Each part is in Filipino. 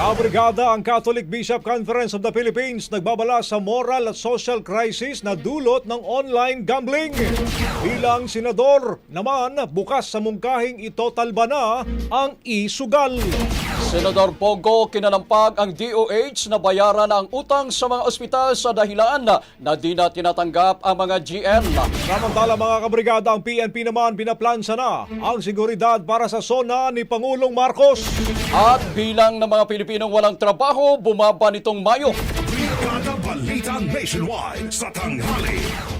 Kabrigada ang Catholic Bishop Conference of the Philippines nagbabala sa moral at social crisis na dulot ng online gambling. Bilang senador naman bukas sa mungkahing itotalba na ang isugal. Senador Pogo kinanampag ang DOH na bayaran ang utang sa mga ospital sa dahilan na di na tinatanggap ang mga GM. Samantala mga kabrigada, ang PNP naman pinaplansa na ang seguridad para sa zona ni Pangulong Marcos. At bilang ng mga Pilipinong walang trabaho, bumaba nitong Mayo. Brigada Balita Nationwide. Sa tanghali.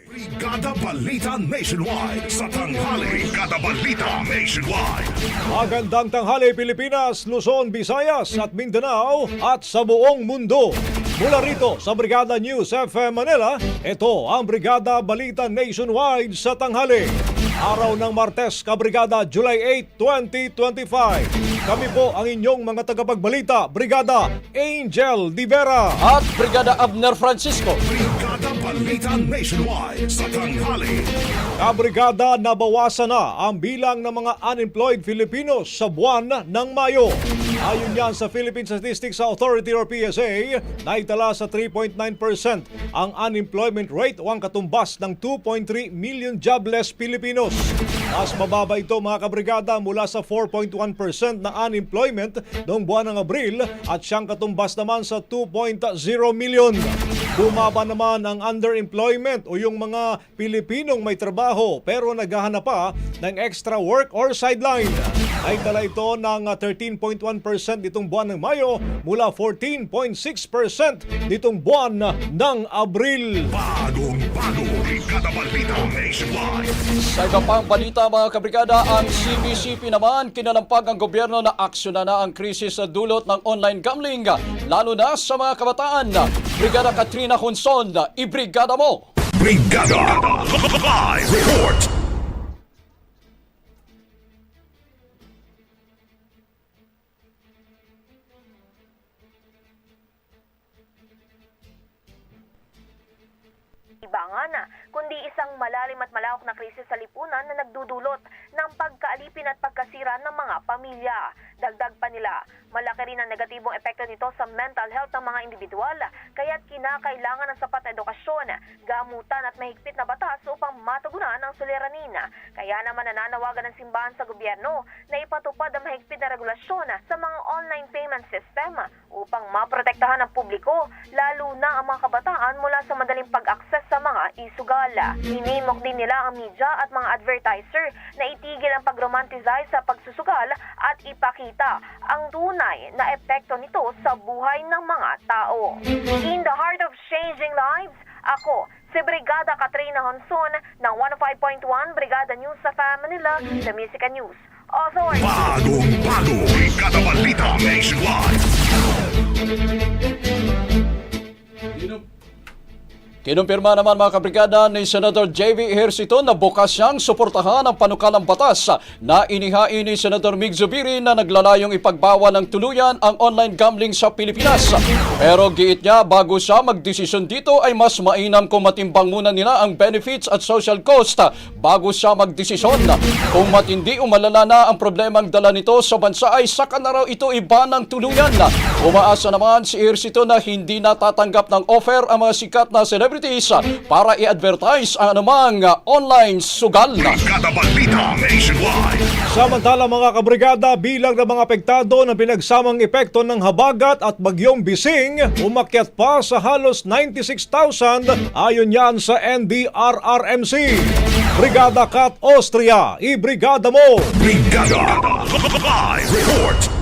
Brigada Balita Nationwide. Sa tanghali. Brigada Balita Nationwide. Magandang tanghali Pilipinas, Luzon, Visayas at Mindanao at sa buong mundo. Mula rito sa Brigada News FM Manila, ito ang Brigada Balita Nationwide sa tanghali. Araw ng Martes, Kabrigada, July 8, 2025. Kami po ang inyong mga tagapagbalita, Brigada Angel Divera. At Brigada Abner Francisco. Brigada Balita Nationwide. Sa tanghali. Kabrigada, nabawasan na ang bilang ng mga unemployed Filipinos sa buwan ng Mayo. Ayon yan sa Philippine Statistics Authority or PSA, naitala sa 3.9% ang unemployment rate o ang katumbas ng 2.3 million jobless Filipinos. Mas mababa ito mga kabrigada mula sa 4.1% na unemployment noong buwan ng Abril at siyang katumbas naman sa 2.0 million. Bumaba naman ang underemployment o yung mga Pilipinong may trabaho pero naghahanap pa ng extra work or sideline. Ay tala ito ng uh, 13.1% nitong buwan ng Mayo mula 14.6% nitong buwan ng Abril. Bagong bago. Brigada Balita Nationwide. Sa iba pang balita mga kabrigada, ang CBCP naman kinalampag ang gobyerno na aksyonan na ang krisis sa dulot ng online gambling, lalo na sa mga kabataan. Brigada Katrina Hunson, ibrigada mo! Brigada Live Report. Libangan, kundi isang malalim at malawak na krisis sa lipunan na nagdudulot ng pagkaalipin at pagkasira ng mga pamilya. Dagdag pa nila, malaki rin ang negatibong epekto nito sa mental health ng mga individual, kaya't kinakailangan ng sapat na edukasyon, gamutan at mahigpit na batas upang matugunan ang suliranin. Kaya naman nananawagan ng simbahan sa gobyerno na ipatupad ang mahigpit na regulasyon sa mga online payment system upang maprotektahan ang publiko, lalo na ang mga kabataan mula sa madaling pag-akses sa mga isugal. Hinimok din nila ang media at mga advertiser na itigil ang pag-romanticize sa pagsusugal at ipakita ang tunay na epekto nito sa buhay ng mga tao. In the heart of changing lives, ako, si Brigada Katrina Honson ng 105.1 Brigada News sa Manila, The Music and News Authority. Bagong bago. Brigada Balita Nationwide. Kinumpirma naman mga kabrigada ni Senator J.V. Ejercito na bukas siyang suportahan ang panukalang batas na inihain ni Senator Mig Zubiri na naglalayong ipagbawa ng tuluyan ang online gambling sa Pilipinas. Pero giit niya bago siya magdesisyon dito ay mas mainam kung matimbang muna nila ang benefits at social cost bago siya magdesisyon. Kung matindi o malala na ang problemang dala nito sa bansa ay saka na raw ito iba ng tuluyan. Umaasa naman si Ejercito na hindi natatanggap ng offer ang mga sikat na celebrities para i-advertise ang anumang online sugal. Nationwide. Samantala mga kabrigada, bilang ng mga apektado ng pinagsamang epekto ng habagat at bagyong bising, umakyat pa sa halos 96,000 ayon yan sa NDRRMC. Brigada Kat Austria, i-brigada mo! Brigada Live Report.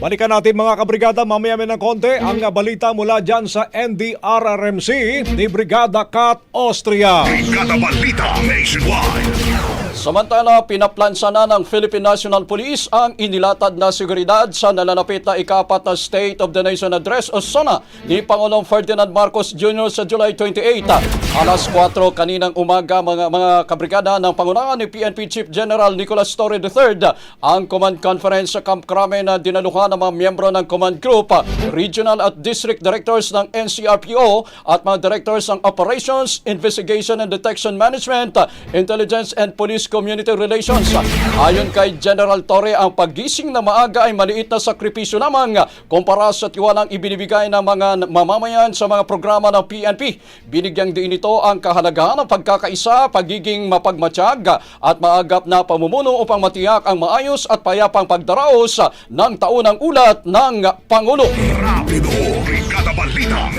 Balikan natin mga kabrigada mamaya may ng konti ang balita mula dyan sa NDRRMC ni Brigada Kat Austria. Brigada Balita Nationwide. Samantala, pinaplansa na ng Philippine National Police ang inilatad na seguridad sa nalalapit na ikapat na State of the Nation Address o SONA ni Pangulong Ferdinand Marcos Jr. sa July 28. Alas 4 kaninang umaga mga mga kabrigada ng pangunahan ni PNP Chief General Nicolas Torre III ang command conference sa Camp Crame na dinaluhan ng mga miyembro ng command group, regional at district directors ng NCRPO at mga directors ng Operations, Investigation and Detection Management, Intelligence and Police Community Relations. Ayon kay General Torre, ang pagising na maaga ay maliit na sakripisyo lamang kumpara sa tiwalang ibinibigay ng mga mamamayan sa mga programa ng PNP. Binigyang din ito ang kahalagahan ng pagkakaisa, pagiging mapagmatsyag at maagap na pamumuno upang matiyak ang maayos at payapang pagdaraos ng taunang ulat ng Pangulo. Rapido. Brigada Balita.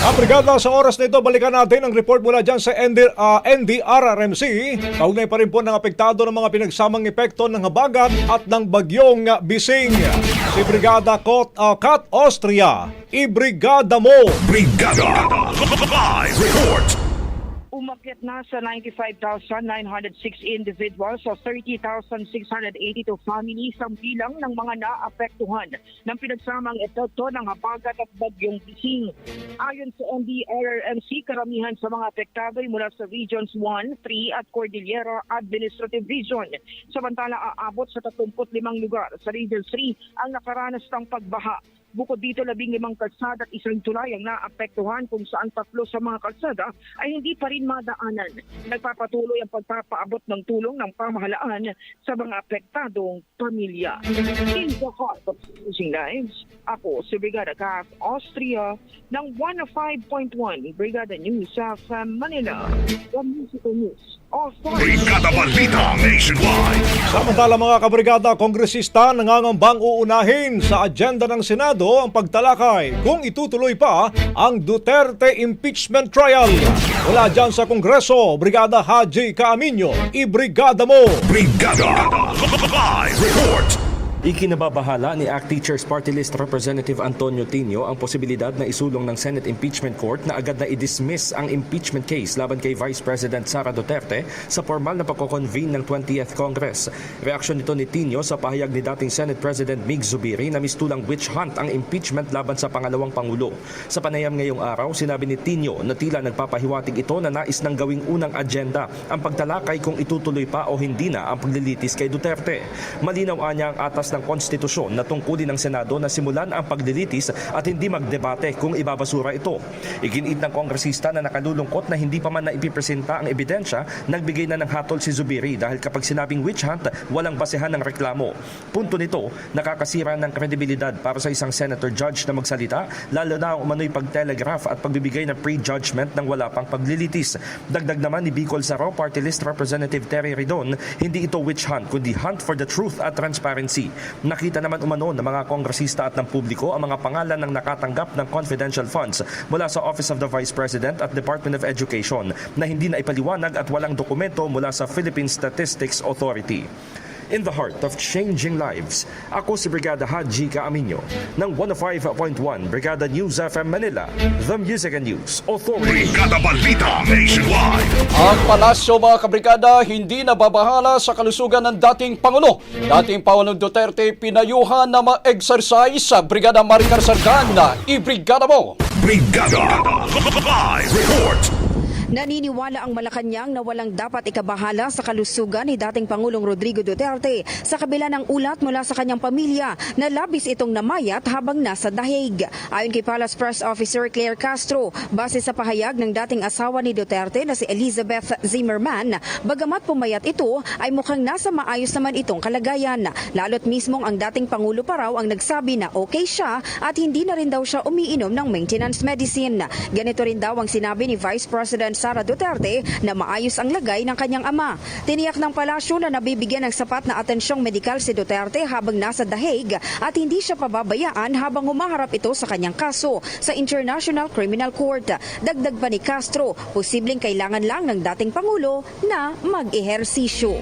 Ang brigada sa oras na ito, balikan natin ang report mula dyan sa ND, ah, NDRRMC. Kaugnay pa rin po ng apektado ng mga pinagsamang epekto ng habagat at ng bagyong bising. Si Brigada Kot, ah, Kat Austria, i-brigada mo! Brigada Live Report. Umakyat na sa 95,906 individuals o 30,682 families ang bilang ng mga naapektuhan ng pinagsamang epekto ng habagat at bagyong bising. Ayon sa NDRRMC, karamihan sa mga apektado ay mula sa Regions 1, 3 at Cordillera Administrative Region. Samantala, aabot sa 35 lugar sa Region 3 ang nakaranas ng pagbaha. Bukod dito, labing limang kalsada at isang tulay ang naapektuhan kung saan tatlo sa mga kalsada ay hindi pa rin madaanan. Nagpapatuloy ang pagpapaabot ng tulong ng pamahalaan sa mga apektadong pamilya. In the heart of Changing Lives, ako si Brigada Cap Austria ng 105.1 Brigada News sa Manila. The Musical News. Brigada Balita Nationwide. Samantala mga kabrigada, kongresista nangangambang uunahin sa agenda ng Senado ang pagtalakay kung itutuloy pa ang Duterte impeachment trial. Wala dyan sa Kongreso, Brigada Haji Kaaminyo, i-brigada mo! Brigada Live Report. Ikinababahala ni ACT Teachers Party List Representative Antonio Tino ang posibilidad na isulong ng Senate Impeachment Court na agad na i-dismiss ang impeachment case laban kay Vice President Sara Duterte sa formal na pagkoconvene ng 20th Congress. Reaksyon nito ni Tino sa pahayag ni dating Senate President Mig Zubiri na mistulang witch hunt ang impeachment laban sa pangalawang Pangulo. Sa panayam ngayong araw, sinabi ni Tino na tila nagpapahiwatig ito na nais ng gawing unang agenda ang pagtalakay kung itutuloy pa o hindi na ang paglilitis kay Duterte. Malinaw anya ang atas ng konstitusyon na tungkulin ng Senado na simulan ang paglilitis at hindi magdebate kung ibabasura ito. Iginiit ng kongresista na nakalulungkot na hindi pa man na ipipresenta ang ebidensya, nagbigay na ng hatol si Zubiri dahil kapag sinabing witch hunt, walang basehan ng reklamo. Punto nito, nakakasira ng kredibilidad para sa isang senator judge na magsalita, lalo na ang umano'y pagtelegraph at pagbibigay ng pre-judgment ng wala pang paglilitis. Dagdag naman ni Bicol Saro Party List Representative Terry Ridon, hindi ito witch hunt kundi hunt for the truth at transparency. Nakita naman umano ng mga kongresista at ng publiko ang mga pangalan ng nakatanggap ng confidential funds mula sa Office of the Vice President at Department of Education na hindi na ipaliwanag at walang dokumento mula sa Philippine Statistics Authority. In the heart of changing lives, ako si Brigada Haji Kaaminyo ng 105.1 Brigada News FM Manila, The Music and News Authority. Brigada Balita Nationwide. Ang palasyo mga kabrigada hindi nababahala sa kalusugan ng dating Pangulo. Dating Pangulong Duterte pinayuhan na ma-exercise sa Brigada Maricar Sargana. I-brigada mo! Brigada Live Report. Naniniwala ang Malacanang na walang dapat ikabahala sa kalusugan ni dating Pangulong Rodrigo Duterte sa kabila ng ulat mula sa kanyang pamilya na labis itong namayat habang nasa dahig. Ayon kay Palace Press Officer Claire Castro, base sa pahayag ng dating asawa ni Duterte na si Elizabeth Zimmerman, bagamat pumayat ito ay mukhang nasa maayos naman itong kalagayan. Lalo't mismong ang dating Pangulo pa raw ang nagsabi na okay siya at hindi na rin daw siya umiinom ng maintenance medicine. Ganito rin daw ang sinabi ni Vice President Sara Duterte na maayos ang lagay ng kanyang ama. Tiniyak ng palasyo na nabibigyan ng sapat na atensyong medikal si Duterte habang nasa dahig at hindi siya pababayaan habang humaharap ito sa kanyang kaso sa International Criminal Court. Dagdag pa ni Castro, posibleng kailangan lang ng dating Pangulo na mag-ehersisyo.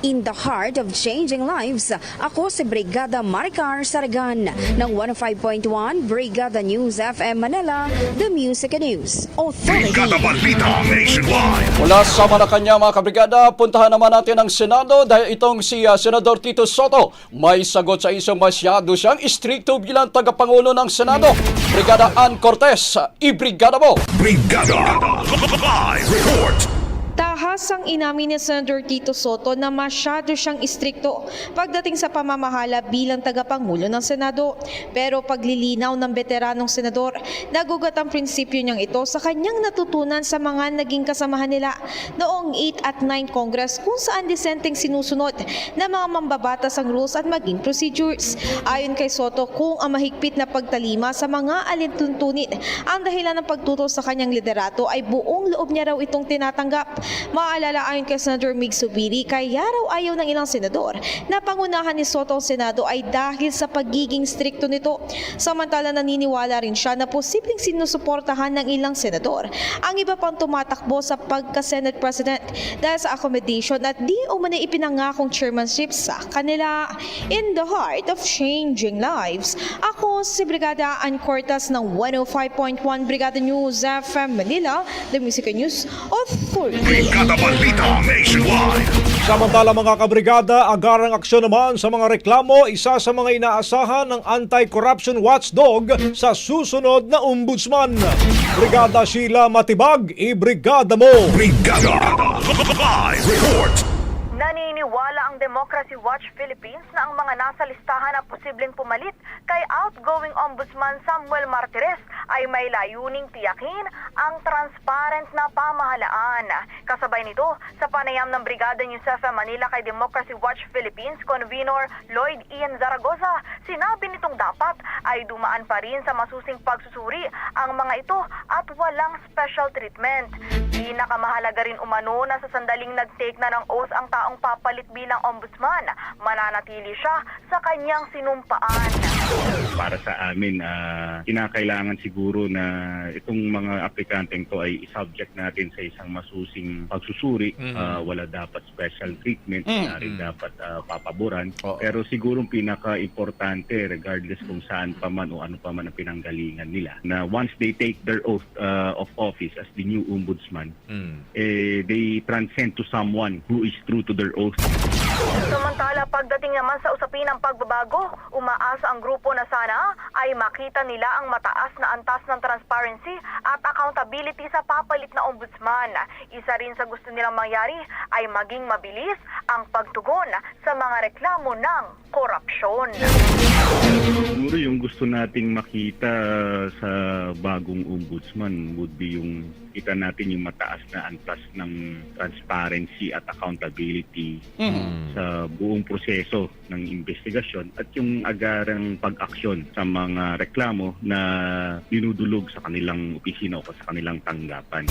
In the heart of changing lives, ako si Brigada Maricar Saragan ng 105.1 Brigada News FM Manila, The Music News Authority. Brigada Balita Nationwide. Mula sa Malacanang mga kabrigada, puntahan naman natin ang Senado dahil itong si ah, Senador Tito Soto may sagot sa isang masyado siyang istrikto bilang tagapangulo ng Senado. Brigada Ann Cortez, i-brigada mo! Brigada Live Report. Tahas ang inamin ni Senator Tito Soto na masyado siyang istrikto pagdating sa pamamahala bilang tagapangulo ng Senado. Pero paglilinaw ng veteranong senador, nagugat ang prinsipyo niyang ito sa kanyang natutunan sa mga naging kasamahan nila noong 8 at 9 Congress kung saan disenteng sinusunod na mga mambabatas ang rules at maging procedures. Ayon kay Soto, kung ang mahigpit na pagtalima sa mga alintuntunin ang dahilan ng pagtutol sa kanyang liderato ay buong loob niya raw itong tinatanggap. Maalala ayon kay Senator Mig Subiri, kaya raw ayaw ng ilang senador na pangunahan ni Soto ang Senado ay dahil sa pagiging strikto nito. Samantala naniniwala rin siya na posibleng sinusuportahan ng ilang senador ang iba pang tumatakbo sa pagka-Senate President dahil sa accommodation at di umano ipinangakong chairmanship sa kanila. In the heart of changing lives, ako si Brigada Ann Cortas ng 105.1 Brigada News FM Manila, The Music News Authority. Brigada Balita Nationwide. Samantala mga kabrigada, agarang aksyon naman sa mga reklamo, isa sa mga inaasahan ng anti-corruption watchdog sa susunod na ombudsman. Brigada Sheila Matibag, i-brigada mo! Brigada Live Report. Naniniwala ang Democracy Watch Philippines na ang mga nasa listahan na posibleng pumalit kay outgoing Ombudsman Samuel Martires ay may layuning tiyakin ang transparent na pamahalaan. Kasabay nito, sa panayam ng Brigada News FM Manila kay Democracy Watch Philippines Convenor Lloyd Ian Zaragoza, sinabi nitong dapat ay dumaan pa rin sa masusing pagsusuri ang mga ito at walang special treatment. Pinakamahalaga rin umano na sa sandaling nag-take na ng oath ang taong papalit bilang ombudsman, mananatili siya sa kanyang sinumpaan. Para sa amin, ah, kinakailangan siguro na itong mga aplikanteng to ay subject natin sa isang masusing pagsusuri. Ah, wala dapat special treatment, wala rin dapat ah, papaboran. Oo. Pero siguro pinaka-importante regardless kung saan pa man o ano pa man ang pinanggalingan nila na once they take their oath ah, of office as the new ombudsman, eh, they transcend to someone who is true to their oath. Samantala, pagdating naman sa usapin ng pagbabago, umaasa ang grupo na sana ay makita nila ang mataas na antas ng transparency at accountability sa papalit na ombudsman. Isa rin sa gusto nilang mangyari ay maging mabilis ang pagtugon sa mga reklamo ng korupsyon. Siguro yung gusto nating makita sa bagong ombudsman would be yung kita natin yung mataas na antas ng transparency at accountability sa buong proseso ng investigasyon at yung agarang pag-aksyon sa mga reklamo na dinudulog sa kanilang opisina o sa kanilang tanggapan.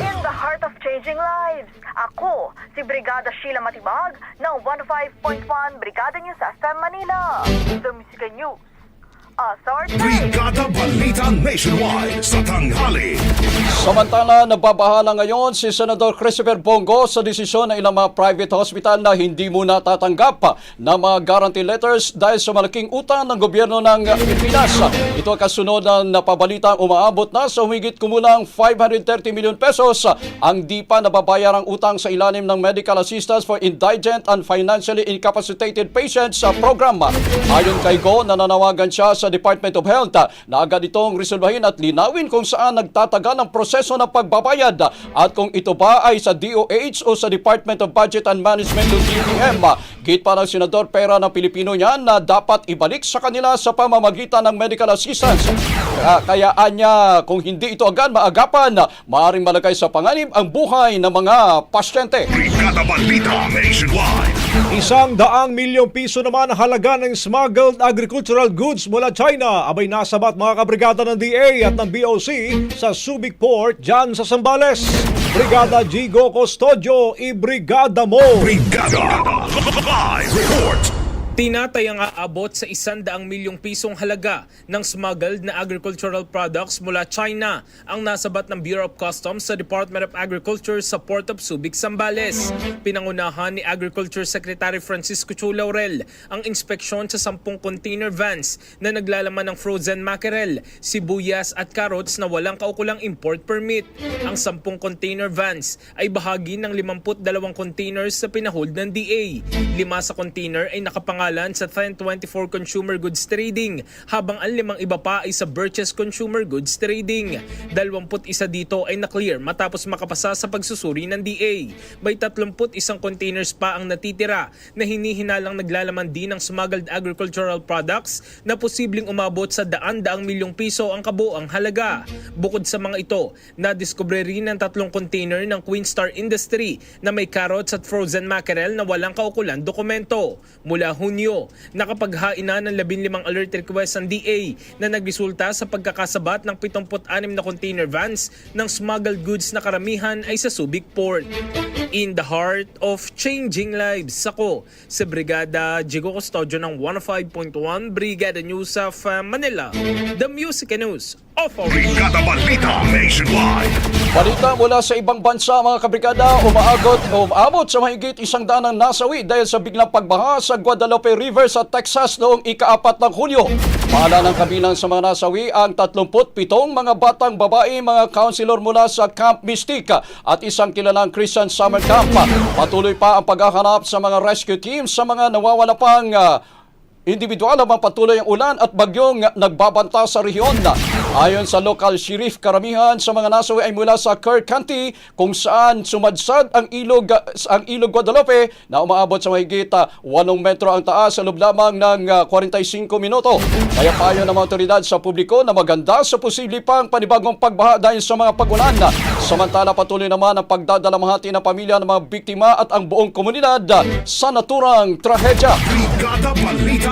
In the heart of changing lives, ako si Brigada Sheila Matibag ng 105.1 Brigada News FM Manila. The Music News. Brigada Balita Nationwide sa tanghali. Samantala, nagbabahala ngayon si Senador Christopher Bongo sa desisyon ng ilang mga private hospital na hindi muna tatanggap ng mga guarantee letters dahil sa malaking utang ng gobyerno ng Pilipinas. Ito ang kasunod ng napabalita umaabot na sa humigit kumulang 530 milyon pesos ang di pa nababayarang utang sa ilalim ng Medical Assistance for Indigent and Financially Incapacitated Patients sa program. Ayon kay Go, nananawagan siya sa Department of Health na agad itong resolbahin at linawin kung saan nagtatagal ang proseso ng pagbabayad at kung ito ba ay sa DOH o sa Department of Budget and Management o DBM. Git pa ng Senador Pera ng Pilipino niyan na dapat ibalik sa kanila sa pamamagitan ng medical assistance. Kaya, kaya anya kung hindi ito agad maagapan, maaaring malagay sa panganib ang buhay ng mga pasyente. Brigada Balita Nationwide. Isang daang milyong piso naman ang halaga ng smuggled agricultural goods mula China abay nasabat mga kabrigada ng DA at ng BOC sa Subic Port dyan sa Sambales. Brigada Gigo Custodio, ibrigada mo! Brigada Live Report. Tinatayang aabot sa 100 milyong pisong halaga ng smuggled na agricultural products mula China ang nasabat ng Bureau of Customs sa Department of Agriculture sa Port of Subic, Zambales. Pinangunahan ni Agriculture Secretary Francisco Chu Laurel ang inspeksyon sa 10 container vans na naglalaman ng frozen mackerel, sibuyas at carrots na walang kaukulang import permit. Ang 10 container vans ay bahagi ng 52 containers sa pinahold ng DA. Lima sa container ay nakapangalan sa 1024 Consumer Goods Trading habang ang limang iba pa ay sa Birches Consumer Goods Trading. 21 dito ay na-clear matapos makapasa sa pagsusuri ng DA. May 31 containers pa ang natitira na hinihinalang naglalaman din ng smuggled agricultural products na posibleng umabot sa daan-daang milyong piso ang kabuang halaga. Bukod sa mga ito, nadiskubre rin ang tatlong container ng Queen Star Industry na may carrots at frozen mackerel na walang kaukulan dokumento. Mula nakapaghain na ng 15 alert request ang DA na nagresulta sa pagkakasabat ng 76 na container vans ng smuggled goods na karamihan ay sa Subic Port. In the heart of changing lives, ako sa Brigada Jigo Custodio ng 105.1 Brigada News of uh, Manila, The Music News Authority. Brigada Balita Nationwide. Balita mula sa ibang bansa mga kabrigada, umaagot o umaabot sa mahigit isang daan ng nasawi dahil sa biglang pagbaha sa Guadalupe River sa Texas noong ikaapat ng Hulyo. Pahala ng kabilang sa mga nasawi ang 37 mga batang babae, mga counselor mula sa Camp Mystic at isang kilalang Christian Summer Camp. Patuloy pa ang paghahanap sa mga rescue teams sa mga nawawala pang ah, Individual naman patuloy ang ulan at bagyong nagbabanta sa rehiyon. Ayon sa local sheriff, karamihan sa mga nasawi ay mula sa Kirk County kung saan sumadsad ang ilog ang ilog Guadalupe na umaabot sa mahigit ah, 8 metro ang taas sa loob lamang ng ah, 45 minuto. Kaya payo ng mga sa publiko na maganda sa posible pang panibagong pagbaha dahil sa mga pagulan. Samantala patuloy naman ang pagdadalamhati ng pamilya ng mga biktima at ang buong komunidad sa naturang trahedya. Balita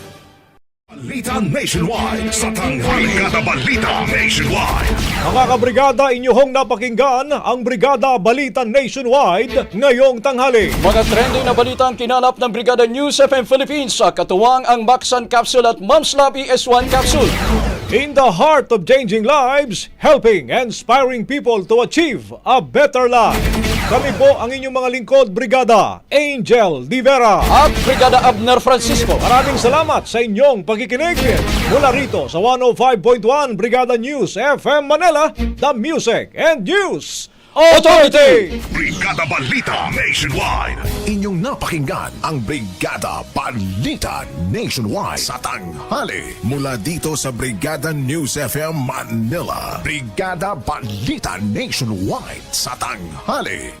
Balita Nationwide. Sa tanghali. Brigada Balita Nationwide. Mga kabrigada, inyong napakinggan ang Brigada Balita Nationwide ngayong tanghali. Mga trending na balita ang kinalap ng Brigada News FM Philippines sa katuwang ang Maxan Capsule at Momslap ES1 Capsule. In the heart of changing lives, helping and inspiring people to achieve a better life. Kami po ang inyong mga lingkod, Brigada Angel Di Vera. At Brigada Abner Francisco. Maraming salamat sa inyong pagkikinig. Mula rito sa 105.1 Brigada News FM Manila, The Music and News Authority. Brigada Balita Nationwide. Inyong napakinggan ang Brigada Balita Nationwide sa tanghali. Mula dito sa Brigada News FM Manila. Brigada Balita Nationwide sa tanghali.